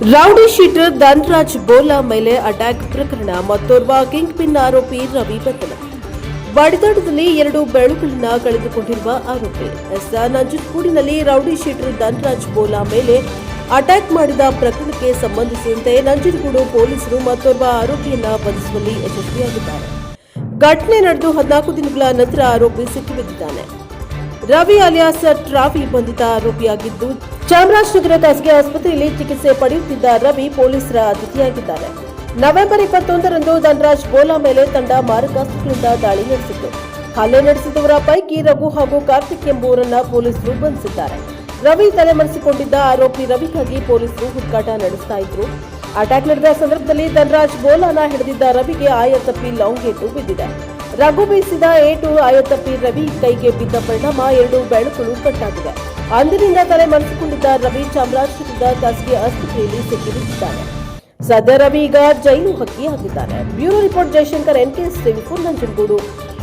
Rowdy sheeter Dhanraj Bola ಮೇಲೆ attack ಪ್ರಕರಣ, ಮತ್ತೋರ್ವ ಕಿಂಗ್ ಪಿನ್ ಆರೋಪಿ ರವಿ ಬಂಧನ ಬಡಿದಾಟದಲ್ಲಿ ಎರಡು ಬೆಳುಗಳನ್ನ ಕಳೆದುಕೊಂಡಿರುವ ಆರೋಪಿ. ಎಸ್ ನಂಜನಗೂಡಿನಲ್ಲಿ ರೌಡಿ ಶೀಟರ್ ಧನ್ರಾಜ್ ಬೋಲಾ ಮೇಲೆ ಅಟ್ಯಾಕ್ ಮಾಡಿದ ಪ್ರಕರಣಕ್ಕೆ ಸಂಬಂಧಿಸಿದಂತೆ ನಂಜನಗೂಡು ಪೊಲೀಸರು ಮತ್ತೋರ್ವ ಆರೋಪಿಯನ್ನ ಬಂಧಿಸುವಲ್ಲಿ ಯಶಸ್ವಿಯಾಗಿದ್ದಾರೆ. ಘಟನೆ ನಡೆದು ಹದಿನಾಲ್ಕು ದಿನಗಳ ನಂತರ ಆರೋಪಿ ಸಿಕ್ಕಿಬಿದ್ದಿದ್ದಾನೆ. ರವಿ ಅಲಿಯಾಸ್ ಟ್ರಾಫಿ ಬಂಧಿತ ಆರೋಪಿಯಾಗಿದ್ದು ಚಾಮರಾಜನಗರ ಖಾಸಗಿ ಆಸ್ಪತ್ರೆಯಲ್ಲಿ ಚಿಕಿತ್ಸೆ ಪಡೆಯುತ್ತಿದ್ದ ರವಿ ಪೊಲೀಸರ ಅತಿಥಿಯಾಗಿದ್ದಾರೆ. ನವೆಂಬರ್ ಇಪ್ಪತ್ತೊಂದರಂದು ಧನರಾಜ್ ಬೋಲಾ ಮೇಲೆ ತಂಡ ಮಾರಕಾಸ್ತ್ರಗಳಿಂದ ದಾಳಿ ನಡೆಸಿತ್ತು. ಹಲ್ಲೆ ನಡೆಸಿದವರ ಪೈಕಿ ರಘು ಹಾಗೂ ಕಾರ್ತಿಕ್ ಎಂಬುವರನ್ನ ಪೊಲೀಸರು ಬಂಧಿಸಿದ್ದಾರೆ. ರವಿ ತಲೆಮರೆಸಿಕೊಂಡಿದ್ದ ಆರೋಪಿ ರವಿಗಾಗಿ ಪೊಲೀಸರು ಹುಡುಕಾಟ ನಡೆಸ್ತಾ ಇದ್ರು. ಅಟ್ಯಾಕ್ ನಡೆದ ಸಂದರ್ಭದಲ್ಲಿ ಧನರಾಜ್ ಬೋಲಾನ ಹಿಡಿದಿದ್ದ ರವಿಗೆ ಆಯ ತಪ್ಪಿ ಲೌಂಗೇಟು ಬಿದ್ದಿದೆ. ರಘು ಬೀಸಿದ ಏಟು ಆಯತಪ್ಪಿ ರವಿ ಕೈಗೆ ಬಿದ್ದ ಪರಿಣಾಮ ಎರಡು ಬೆಳಕುಗಳು ಕಟ್ಟಾಗಿವೆ ಅಂದಿನಿಂದ ತಲೆ ಮರೆಸಿಕೊಂಡಿದ್ದ ರವಿ ಚಾಮರಾಜನಗರದ ಖಾಸಗಿ ಆಸ್ಪತ್ರೆಯಲ್ಲಿ ಸಿಕ್ಕಿರುತ್ತಿದ್ದಾರೆ ಸದ್ಯ ರವಿ ಈಗ jail ಹಕ್ಕಿಯಾಗಿದ್ದಾನೆ bureau report Jayashankar NKS TV four Nanjangud.